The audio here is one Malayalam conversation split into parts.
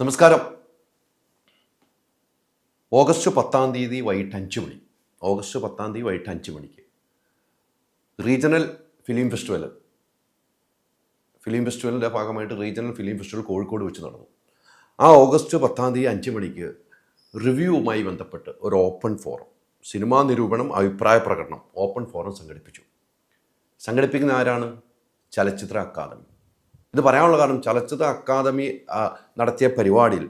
നമസ്കാരം. ഓഗസ്റ്റ് പത്താം തീയതി വൈകിട്ട് അഞ്ച് മണി. ഓഗസ്റ്റ് പത്താം തീയതി വൈകിട്ട് അഞ്ച് മണിക്ക്. Regional film festival. ഫിലിം ഫെസ്റ്റിവലിന്റെ ഭാഗമായിട്ട് റീജിയണൽ ഫിലിം ഫെസ്റ്റിവൽ കോഴിക്കോട് വെച്ച് നടന്നു. ആ ഓഗസ്റ്റ് പത്താം തീയതി അഞ്ച് മണിക്ക് റിവ്യൂവുമായി ബന്ധപ്പെട്ട് ഒരു ഓപ്പൺ ഫോറം സിനിമാ നിരൂപണം അഭിപ്രായ പ്രകടനം ഓപ്പൺ ഫോറം സംഘടിപ്പിച്ചു. സംഘടിപ്പിക്കുന്ന ആരാണ്? ചലച്ചിത്ര അക്കാദമി. ഇത് പറയാനുള്ള കാരണം ചലച്ചിത്ര അക്കാദമി നടത്തിയ പരിപാടിയിൽ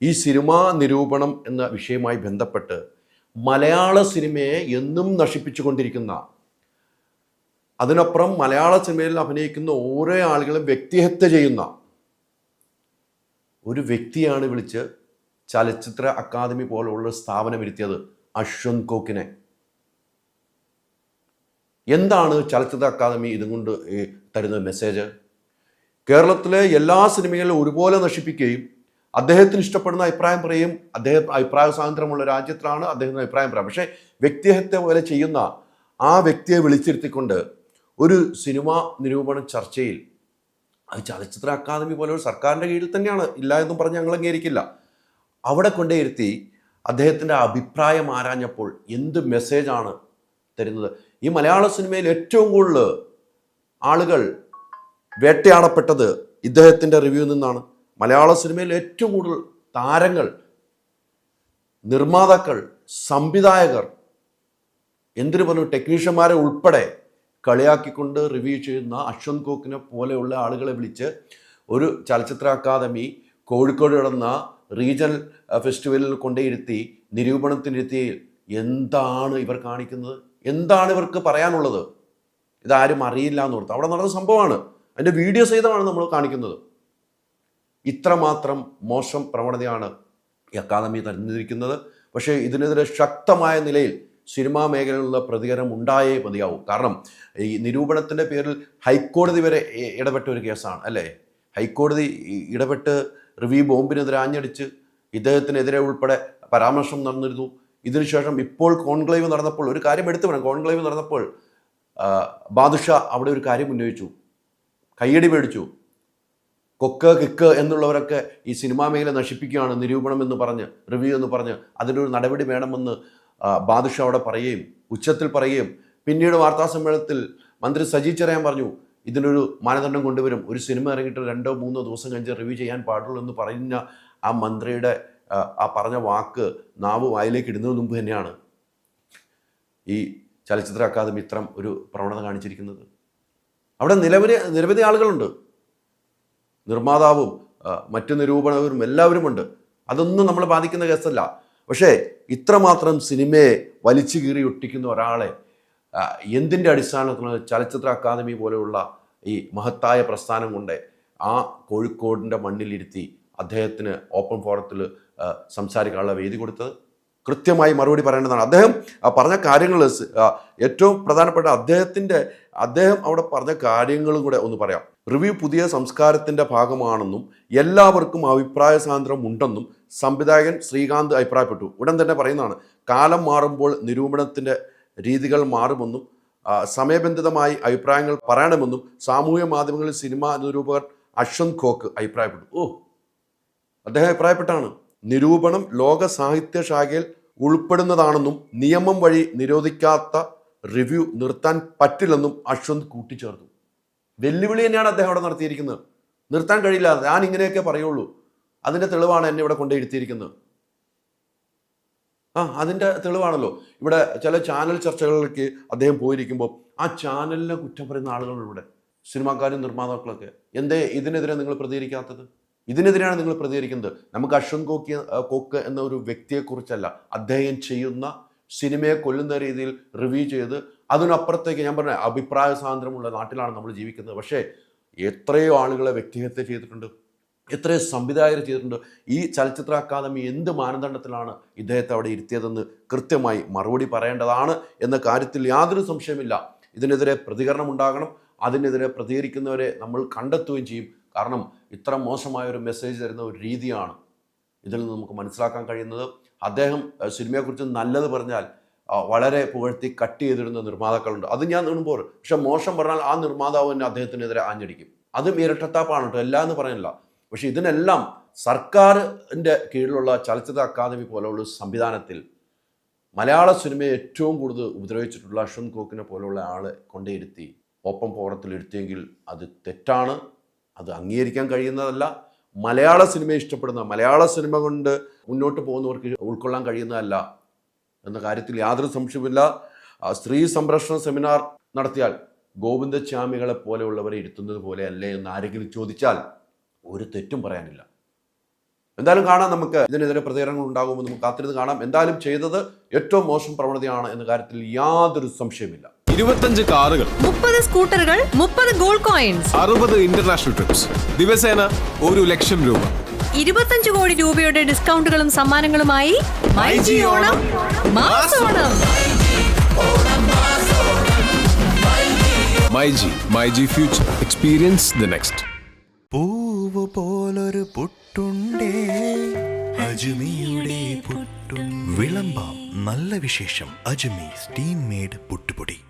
ഈ സിനിമാ നിരൂപണം എന്ന വിഷയവുമായി ബന്ധപ്പെട്ട് മലയാള സിനിമയെ എന്നും നശിപ്പിച്ചുകൊണ്ടിരിക്കുന്ന അതിനപ്പുറം മലയാള സിനിമയിൽ അഭിനയിക്കുന്ന ഓരോ ആളുകളും വ്യക്തിഹത്യ ചെയ്യുന്ന ഒരു വ്യക്തിയാണ് വിളിച്ച് ചലച്ചിത്ര അക്കാദമി പോലുള്ള സ്ഥാപനം ഇരുത്തിയത് അശ്വന്ത് കോക്കിനെ. എന്താണ് ചലച്ചിത്ര അക്കാദമി ഇതുകൊണ്ട് തരുന്ന മെസ്സേജ്? കേരളത്തിലെ എല്ലാ സിനിമകളും ഒരുപോലെ നശിപ്പിക്കുകയും അദ്ദേഹത്തിന് ഇഷ്ടപ്പെടുന്ന അഭിപ്രായം പറയും അദ്ദേഹം അഭിപ്രായ സ്വാതന്ത്ര്യമുള്ള രാജ്യത്തിലാണ് അദ്ദേഹത്തിന് അഭിപ്രായം പറയാം പക്ഷേ വ്യക്തിഹത്യ പോലെ ചെയ്യുന്ന ആ വ്യക്തിയെ വിളിച്ചിരുത്തിക്കൊണ്ട് ഒരു സിനിമ നിരൂപണ ചർച്ചയിൽ അത് ചലച്ചിത്ര അക്കാദമി പോലെ ഒരു സർക്കാരിന്റെ കീഴിൽ തന്നെയാണ്. ഇല്ല എന്നും പറഞ്ഞ് ഞങ്ങൾ അംഗീകരിക്കില്ല അവിടെ കൊണ്ടേരുത്തി അദ്ദേഹത്തിന്റെ അഭിപ്രായം ആരാഞ്ഞപ്പോൾ എന്ത് മെസ്സേജാണ് തരുന്നത്? ഈ മലയാള സിനിമയിൽ ഏറ്റവും കൂടുതൽ ആളുകൾ വേട്ടയാടപ്പെട്ടത് ഇദ്ദേഹത്തിന്റെ റിവ്യൂ നിന്നാണ്. മലയാള സിനിമയിൽ ഏറ്റവും കൂടുതൽ താരങ്ങൾ നിർമ്മാതാക്കൾ സംവിധായകർ എന്തിനു പറഞ്ഞു ടെക്നീഷ്യന്മാരെ ഉൾപ്പെടെ കളിയാക്കിക്കൊണ്ട് റിവ്യൂ ചെയ്യുന്ന അശ്വന്ത് കോക്കിനെ പോലെയുള്ള ആളുകളെ വിളിച്ച് ഒരു ചലച്ചിത്ര അക്കാദമി കോഴിക്കോട് നടന്ന റീജിയണൽ ഫെസ്റ്റിവലിൽ കൊണ്ടേയിരുത്തി നിരൂപണത്തിനിരുത്തി എന്താണ് ഇവർ കാണിക്കുന്നത്? എന്താണ് ഇവർക്ക് പറയാനുള്ളത്? ഇതാരും അറിയില്ല എന്ന് ഓർത്ത്. അവിടെ നടന്ന സംഭവമാണ്. അതിന്റെ വീഡിയോ സഹിതമാണ് നമ്മൾ കാണിക്കുന്നത്. ഇത്രമാത്രം മോശം പ്രവണതയാണ് ഈ അക്കാദമി തന്നിരിക്കുന്നത്. പക്ഷേ ഇതിനെതിരെ ശക്തമായ നിലയിൽ സിനിമാ മേഖലയിലുള്ള പ്രതികരണം ഉണ്ടായേ മതിയാവും. കാരണം ഈ നിരൂപണത്തിന്റെ പേരിൽ ഹൈക്കോടതി വരെ ഇടപെട്ട ഒരു കേസാണ് അല്ലേ? ഹൈക്കോടതി ഇടപെട്ട് റിവ്യൂ ബോംബിനെതിരെ ആഞ്ഞടിച്ച് ഇദ്ദേഹത്തിനെതിരെ ഉൾപ്പെടെ പരാമർശം നടന്നിരുന്നു. ഇതിനുശേഷം ഇപ്പോൾ കോൺക്ലേവ് നടന്നപ്പോൾ ഒരു കാര്യം എടുത്തു വേണം കോൺക്ലേവ് നടന്നപ്പോൾ ബാദുഷ അവിടെ ഒരു കാര്യം ഉന്നയിച്ചു. കയ്യടി മേടിച്ചു. കൊക്ക് കിക്ക് എന്നുള്ളവരൊക്കെ ഈ സിനിമാ മേഖല നശിപ്പിക്കുകയാണ് നിരൂപണം എന്ന് പറഞ്ഞ് റിവ്യൂ എന്ന് പറഞ്ഞ് അതിനൊരു നടപടി വേണമെന്ന് ബാദുഷ അവിടെ പറയുകയും ഉച്ചത്തിൽ പറയുകയും പിന്നീട് വാർത്താ സമ്മേളനത്തിൽ മന്ത്രി സജി ചെറിയാൻ പറഞ്ഞു ഇതിനൊരു മാനദണ്ഡം കൊണ്ടുവരും. ഒരു സിനിമ ഇറങ്ങിയിട്ട് രണ്ടോ മൂന്നോ ദിവസം കഴിഞ്ഞ് റിവ്യൂ ചെയ്യാൻ പാടുള്ളൂ എന്ന് പറഞ്ഞ ആ മന്ത്രിയുടെ ആ, പറഞ്ഞ വാക്ക് നാവ് വായിലേക്ക് ഇടുന്നതിന് മുമ്പ് തന്നെയാണ് ഈ ചലച്ചിത്ര അക്കാദമി ഇത്തരം ഒരു പ്രവണത കാണിച്ചിരിക്കുന്നത്. അവിടെ നിലവിലെ നിരവധി ആളുകളുണ്ട്. നിർമ്മാതാവും മറ്റ് നിരൂപണവരും എല്ലാവരുമുണ്ട്. അതൊന്നും നമ്മൾ ബാധിക്കുന്ന കേസല്ല. പക്ഷേ ഇത്രമാത്രം സിനിമയെ വലിച്ചു കീറി ഒട്ടിക്കുന്ന ഒരാളെ എന്തിന്റെ അടിസ്ഥാനത്തിലാണ് ചലച്ചിത്ര അക്കാദമി പോലെയുള്ള ഈ മഹത്തായ പ്രസ്ഥാനം കൊണ്ട് ആ കോഴിക്കോടിന്റെ മണ്ണിലിരുത്തി അദ്ദേഹത്തിന് ഓപ്പൺ ഫോറത്തിൽ സംസാരിക്കാനുള്ള വേദി കൊടുത്തത്? കൃത്യമായി മറുപടി പറയേണ്ടതാണ്. അദ്ദേഹം പറഞ്ഞ കാര്യങ്ങൾ ഏറ്റവും പ്രധാനപ്പെട്ട അദ്ദേഹത്തിന്റെ അദ്ദേഹം അവിടെ പറഞ്ഞ കാര്യങ്ങളും കൂടെ ഒന്ന് പറയാം. റിവ്യൂ പുതിയ സംസ്കാരത്തിന്റെ ഭാഗമാണെന്നും എല്ലാവർക്കും അഭിപ്രായ സ്വാതന്ത്ര്യം ഉണ്ടെന്നും സംവിധായകൻ ശ്രീകാന്ത് അഭിപ്രായപ്പെട്ടു. ഉടൻ തന്നെ പറയുന്നതാണ് കാലം മാറുമ്പോൾ നിരൂപണത്തിന്റെ രീതികൾ മാറുമെന്നും സമയബന്ധിതമായി അഭിപ്രായങ്ങൾ പറയണമെന്നും സാമൂഹ്യ മാധ്യമങ്ങളിൽ സിനിമാ നിരൂപകർ അശ്വന്ത് ഖോക്ക് അഭിപ്രായപ്പെട്ടു. ഓ അദ്ദേഹം അഭിപ്രായപ്പെട്ടാണ്. നിരൂപണം ലോക സാഹിത്യ ശാഖയിൽ ഉൾപ്പെടുന്നതാണെന്നും നിയമം വഴി നിരോധിക്കാത്ത റിവ്യൂ നിർത്താൻ പറ്റില്ലെന്നും അശ്വന്ത് കൂട്ടിച്ചേർത്തു. വെല്ലുവിളി തന്നെയാണ് അദ്ദേഹം അവിടെ നടത്തിയിരിക്കുന്നത്. നിർത്താൻ കഴിയില്ല. ഞാൻ ഇങ്ങനെയൊക്കെ പറയുള്ളൂ. അതിന്റെ തെളിവാണ് എന്നെ ഇവിടെ കൊണ്ടിരുത്തിയിരിക്കുന്നത് ആ അതിന്റെ തെളിവാണല്ലോ. ഇവിടെ ചില ചാനൽ ചർച്ചകളിലേക്ക് അദ്ദേഹം പോയിരിക്കുമ്പോൾ ആ ചാനലിനെ കുറ്റം പറയുന്ന ആളുകളുണ്ട് ഇവിടെ. സിനിമാക്കാരും നിർമ്മാതാക്കളൊക്കെ. എന്തേ ഇതിനെതിരെ നിങ്ങൾ പ്രതികരിക്കാത്തത്? ഇതിനെതിരെയാണ് നിങ്ങൾ പ്രതികരിക്കുന്നത്. നമുക്ക് അശ്വൻ കോക്കി കോക്ക് എന്ന ഒരു വ്യക്തിയെക്കുറിച്ചല്ല. അദ്ദേഹം ചെയ്യുന്ന സിനിമയെ കൊല്ലുന്ന രീതിയിൽ റിവ്യൂ ചെയ്ത് അതിനപ്പുറത്തേക്ക് ഞാൻ പറഞ്ഞ അഭിപ്രായ സ്വാതന്ത്ര്യമുള്ള നാട്ടിലാണ് നമ്മൾ ജീവിക്കുന്നത്. പക്ഷേ എത്രയോ ആളുകളെ വ്യക്തിഹത്യ ചെയ്തിട്ടുണ്ട്. എത്രയോ സംവിധായകർ ചെയ്തിട്ടുണ്ട്. ഈ ചലച്ചിത്ര അക്കാദമി എന്ത് മാനദണ്ഡത്തിലാണ് ഇദ്ദേഹത്തെ അവിടെ ഇരുത്തിയതെന്ന് കൃത്യമായി മറുപടി പറയേണ്ടതാണ് എന്ന കാര്യത്തിൽ യാതൊരു സംശയമില്ല ഇതിനെതിരെ പ്രതികരണം ഉണ്ടാകണം അതിനെതിരെ പ്രതികരിക്കുന്നവരെ നമ്മൾ കണ്ടെത്തുകയും ചെയ്യും. കാരണം ഇത്ര മോശമായ ഒരു മെസ്സേജ് തരുന്ന ഒരു രീതിയാണ് ഇതിൽ നിന്ന് നമുക്ക് മനസ്സിലാക്കാൻ കഴിയുന്നത്. അദ്ദേഹം സിനിമയെക്കുറിച്ച് നല്ലത് പറഞ്ഞാൽ വളരെ പുകഴ്ത്തി കട്ട് ചെയ്തിരുന്ന നിർമ്മാതാക്കളുണ്ട്. അത് ഞാൻ നീണുമ്പോൾ പക്ഷെ മോശം പറഞ്ഞാൽ ആ നിർമ്മാതാവ് തന്നെ അദ്ദേഹത്തിനെതിരെ ആഞ്ഞടിക്കും. അതും ഇരട്ടത്താപ്പാണ് കേട്ടോ എല്ലാം എന്ന് പറയുന്നില്ല. പക്ഷെ ഇതിനെല്ലാം സർക്കാരിന്റെ കീഴിലുള്ള ചലച്ചിത്ര അക്കാദമി പോലെയുള്ള സംവിധാനത്തിൽ മലയാള സിനിമയെ ഏറ്റവും കൂടുതൽ ഉപദ്രവിച്ചിട്ടുള്ള അശ്വന്ത് കോക്കിനെ പോലുള്ള ആളെ കൊണ്ടേയിരുത്തി ഒപ്പം പോറത്തിൽ ഇരുത്തിയെങ്കിൽ അത് തെറ്റാണ്. അത് അംഗീകരിക്കാൻ കഴിയുന്നതല്ല. മലയാള സിനിമ ഇഷ്ടപ്പെടുന്ന മലയാള സിനിമ കൊണ്ട് മുന്നോട്ട് പോകുന്നവർക്ക് ഉൾക്കൊള്ളാൻ കഴിയുന്നതല്ല എന്ന കാര്യത്തിൽ യാതൊരു സംശയമില്ല സ്ത്രീ സംരക്ഷണ സെമിനാർ നടത്തിയാൽ ഗോവിന്ദസ്വാമികളെ പോലെയുള്ളവരെ ഇരുത്തുന്നത് പോലെ അല്ലേ എന്ന് ആരെങ്കിലും ചോദിച്ചാൽ ഒരു തെറ്റും പറയാനില്ല. എന്തായാലും കാണാം നമുക്ക്. ഇതിനെതിരെ പ്രതികരണങ്ങൾ ഉണ്ടാകുമെന്ന് നമുക്ക് കാത്തിരുന്ന് കാണാം. എന്തായാലും ചെയ്തത് ഏറ്റവും മോശം പ്രവണതയാണ് എന്ന കാര്യത്തിൽ യാതൊരു സംശയമില്ല ഇരുപത്തഞ്ച് കാറുകൾ. മുപ്പത് സ്കൂട്ടറുകൾ മുപ്പത് ഗോൾഡ് കോയിൻസ്. അറുപത് ഇന്റർനാഷണൽ ട്രിപ്സ്. ദിവസേന ഒരു ലക്ഷം രൂപ. ഇരുപത്തഞ്ച് കോടി രൂപയുടെ ഡിസ്കൗണ്ടുകളും സമ്മാനങ്ങളുമായി myG Onam. Mass Onam. My G my G future. Experience the next. പോലൊരു പുട്ടുണ്ടേ? അജുമിയുടെ പുട്ടും. വിളമ്പാം നല്ല വിശേഷം. അജുമി സ്റ്റീം മേഡ് പുട്ടുപൊടി.